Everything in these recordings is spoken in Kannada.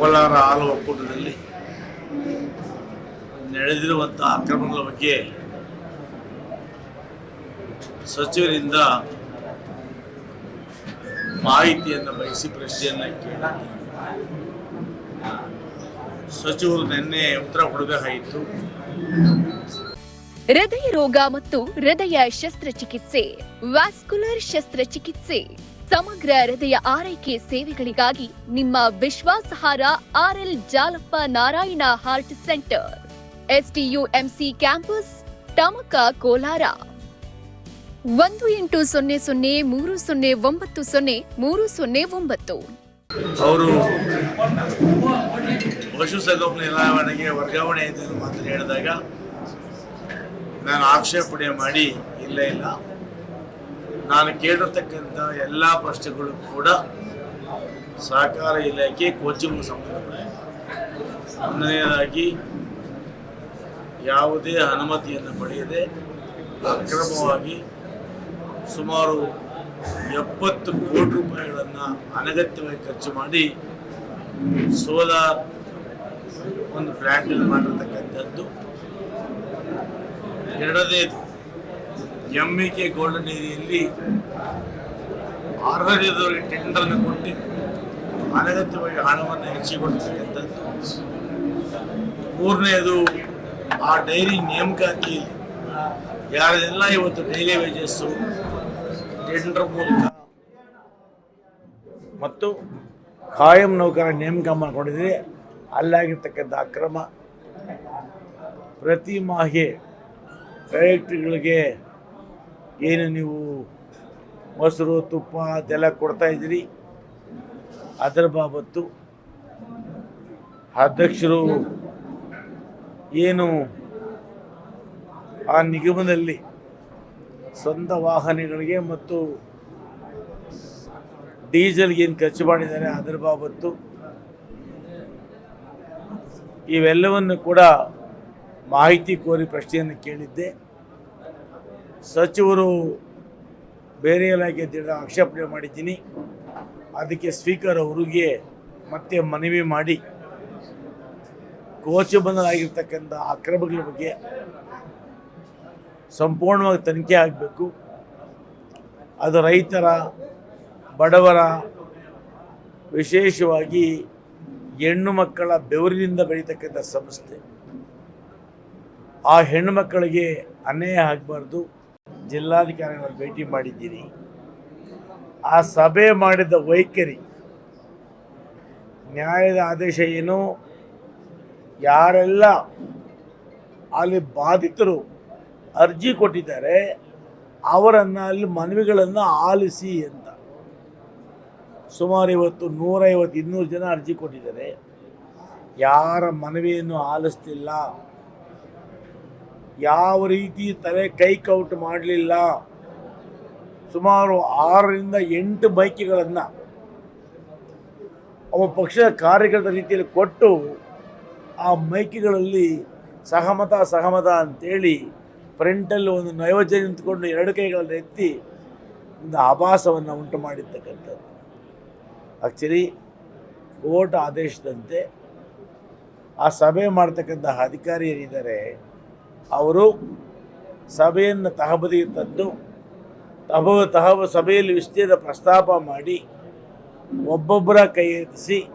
ಕೋಲಾರ ಹಾಲು ಒಕ್ಕೂಟದಲ್ಲಿ ನಡೆದಿರುವಂತಹ ಅಕ್ರಮಗಳ ಬಗ್ಗೆ ಸಚಿವರಿಂದ ಮಾಹಿತಿಯನ್ನು ಬಯಸಿ ಪ್ರಶ್ನೆಯನ್ನು ಕೇಳಿದ್ದೆ. ಸಚಿವರು ನಿನ್ನೆ ಉತ್ತರ ಕೊಡಬೇಕಾಗಿತ್ತು. ಹೃದಯ ರೋಗ ಮತ್ತು ಹೃದಯ ಶಸ್ತ್ರಚಿಕಿತ್ಸೆ, ವ್ಯಾಸ್ಕುಲರ್ ಶಸ್ತ್ರಚಿಕಿತ್ಸೆ, ಸಮಗ್ರ ಹೃದಯ ಆರೈಕೆ ಸೇವೆಗಳಿಗಾಗಿ ನಿಮ್ಮ ವಿಶ್ವಾಸಹಾರ RL Jalappa Narayana heart centre SDUMC campus, Tamaka Kolar. ಒಂದು ಎಂಟು ಸೊನ್ನೆ ಸೊನ್ನೆ ಮೂರು ಸೊನ್ನೆ ಒಂಬತ್ತು ಸೊನ್ನೆ ಮೂರು ಸೊನ್ನೆ ಒಂಬತ್ತು. ಅವರು ಪಶುಸಂಗೋಪನೆ ಇಲಾವಣೆಗೆ ವರ್ಗಾವಣೆ ಮಾತ್ರ ಹೇಳಿದಾಗ ನಾನು ಆಕ್ಷೇಪಣೆ ಮಾಡಿ, ಇಲ್ಲ ಇಲ್ಲ. ನಾನು ಕೇಳಿರ್ತಕ್ಕಂಥ ಎಲ್ಲ ಪ್ರಶ್ನೆಗಳು ಕೂಡ ಸಹಕಾರ ಇಲಾಖೆ ಕೋಚಿಂಗ್ ಸಂಬಂಧಪಟ್ಟಿದೆ ಒಂದನೆಯದಾಗಿ ಯಾವುದೇ ಅನುಮತಿಯನ್ನು ಪಡೆಯದೆ ಅಕ್ರಮವಾಗಿ ಸುಮಾರು ಎಪ್ಪತ್ತು ಕೋಟಿ ರೂಪಾಯಿಗಳನ್ನು ಅನಗತ್ಯವಾಗಿ ಖರ್ಚು ಮಾಡಿ ಸೋಲಾರ್ ಒಂದು ಪ್ಲ್ಯಾಂಟಲ್ಲಿ ಮಾಡಿರ್ತಕ್ಕಂಥದ್ದು. ಎರಡನೇದು ಎಂ ಇ ಕೆ ಗೋಲ್ಡನ್ ಏರಿಯಲ್ಲಿ ಅರ್ಹರಿದ್ದವರಿಗೆ ಟೆಂಡರ್ನ ಕೊಟ್ಟು ಅನಗತ್ಯವಾಗಿ ಹಣವನ್ನು ಹೆಚ್ಚಿಕೊಡ್ತಕ್ಕಂಥದ್ದು ಮೂರನೇದು, ಆ ಡೈರಿ ನೇಮಕಾತಿ ಯಾರೆಲ್ಲ ಇವತ್ತು ಡೈಲಿ ವೇಜಸ್ಸು ಟೆಂಡರ್ ಮೂಲಕ ಮತ್ತು ಕಾಯಂ ನೌಕರ ನೇಮಕ ಮಾಡಿಕೊಂಡಿದ್ರೆ ಅಲ್ಲಾಗಿರ್ತಕ್ಕಂಥ ಅಕ್ರಮ ಪ್ರತಿ ಮಾಹೆ ಡೈರೆಕ್ಟ್ರಿಗಳಿಗೆ ಏನು ನೀವು ಮೊಸರು, ತುಪ್ಪ ಅದೆಲ್ಲ ಕೊಡ್ತಾ ಇದ್ದೀರಿ? ಅದರ ಬಾಬತ್ತು ಅಧ್ಯಕ್ಷರು ಏನು ಆ ನಿಗಮದಲ್ಲಿ ಸ್ವಂತ ವಾಹನಗಳಿಗೆ ಮತ್ತು ಡೀಸೆಲ್ಗೆ ಏನು ಖರ್ಚು ಮಾಡಿದ್ದಾರೆ ಅದರ ಬಾಬತ್ತು. ಇವೆಲ್ಲವನ್ನು ಕೂಡ ಮಾಹಿತಿ ಕೋರಿ ಪ್ರಶ್ನೆಯನ್ನು ಕೇಳಿದ್ದೆ. ಸಚಿವರು ಬೇರೆ ಇಲಾಖೆ ತಿಳಿದ ಆಕ್ಷೇಪಣೆ ಮಾಡಿದ್ದೀನಿ. ಅದಕ್ಕೆ ಸ್ಪೀಕರ್ ಅವರಿಗೆ ಮತ್ತೆ ಮನವಿ ಮಾಡಿ. ಕೋಚು ಬಂದಲಾಗಿರ್ತಕ್ಕಂಥ ಅಕ್ರಮಗಳ ಬಗ್ಗೆ ಸಂಪೂರ್ಣವಾಗಿ ತನಿಖೆ ಆಗಬೇಕು. ಅದು ರೈತರ, ಬಡವರ ವಿಶೇಷವಾಗಿ ಹೆಣ್ಣು ಮಕ್ಕಳ ಬೆವರಿನಿಂದ ಬೆಳೀತಕ್ಕಂಥ ಸಂಸ್ಥೆ ಆ ಹೆಣ್ಣು ಮಕ್ಕಳಿಗೆ ಅನ್ಯಾಯ ಆಗಬಾರ್ದು. ಜಿಲ್ಲಾಧಿಕಾರಿಗಳ ಭೇಟಿ ಮಾಡಿದ್ದೀನಿ. ಆ ಸಭೆ ಮಾಡಿದ ವೈಖರಿ, ನ್ಯಾಯದ ಆದೇಶ ಏನು? ಯಾರೆಲ್ಲ ಅಲ್ಲಿ ಬಾಧಿತರು ಅರ್ಜಿ ಕೊಟ್ಟಿದ್ದಾರೆ, ಅವರನ್ನು ಅಲ್ಲಿ ಮನವಿಗಳನ್ನು ಆಲಿಸಿ ಅಂತ. ಸುಮಾರು ಇವತ್ತು ನೂರೈವತ್ತು ಇನ್ನೂರು ಜನ ಅರ್ಜಿ ಕೊಟ್ಟಿದ್ದಾರೆ. ಯಾರ ಮನವಿಯನ್ನು ಆಲಿಸ್ತಿಲ್ಲ? ಯಾವ ರೀತಿ ತಲೆ ಕೈಕೌಟ್ ಮಾಡಲಿಲ್ಲ. ಸುಮಾರು ಆರರಿಂದ ಎಂಟು ಬೈಕ್ಗಳನ್ನು ಅವ ಪಕ್ಷದ ಕಾರ್ಯಕರ್ತ ರೀತಿಯಲ್ಲಿ ಕೊಟ್ಟು ಆ ಮೈಕಿಗಳಲ್ಲಿ ಸಹಮತ ಸಹಮತ ಅಂತೇಳಿ ಫ್ರಂಟಲ್ಲಿ ಒಂದು ಜನ ನಿಂತ್ಕೊಂಡು ಎರಡು ಕೈಗಳನ್ನು ಎತ್ತಿ ಒಂದು ಆಭಾಸವನ್ನು ಉಂಟು ಮಾಡಿರ್ತಕ್ಕಂಥದ್ದು. ಆ್ಯಕ್ಚುಲಿ ಕೋರ್ಟ್ ಆದೇಶದಂತೆ ಆ ಸಭೆ ಮಾಡ್ತಕ್ಕಂತಹ ಅಧಿಕಾರಿ ಏನಿದ್ದಾರೆ ಅವರು ಸಭೆಯನ್ನು ತಹಬದಿಗೆ ತಂದು ತಹಬ ತಹಬ ಸಭೆಯಲ್ಲಿ ವಿಸ್ತೀರ್ಣ ಪ್ರಸ್ತಾಪ ಮಾಡಿ ಒಬ್ಬೊಬ್ಬರ ಕೈ ಎತ್ತಿಸಿ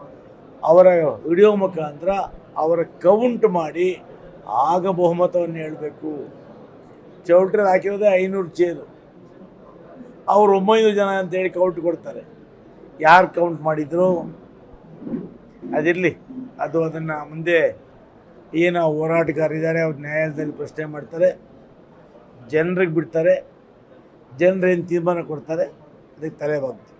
ಅವರ ವಿಡಿಯೋ ಮುಖಾಂತರ ಅವರ ಕೌಂಟ್ ಮಾಡಿ ಆಗ ಬಹುಮತವನ್ನು ಹೇಳಬೇಕು. ಚೌಟ್ರಲ್ಲಿ ಹಾಕಿರೋದೇ ಐನೂರು ಚೇರು. ಅವರು ಒಂಬೈನೂರು ಜನ ಅಂತೇಳಿ ಕೌಂಟ್ ಕೊಡ್ತಾರೆ. ಯಾರು ಕೌಂಟ್ ಮಾಡಿದ್ರು? ಅದಿರಲಿ. ಅದು ಅದನ್ನು ಮುಂದೆ ಏನು ಹೋರಾಟಗಾರಿದ್ದಾರೆ ಅವ್ರು ನ್ಯಾಯಾಲಯದಲ್ಲಿ ಪ್ರಶ್ನೆ ಮಾಡ್ತಾರೆ. ಜನರಿಗೆ ಬಿಡ್ತಾರೆ. ಜನರೇನು ತೀರ್ಮಾನ ಕೊಡ್ತಾರೆ ಅದಕ್ಕೆ ತಲೆ ಬಾಗ್ತೀವಿ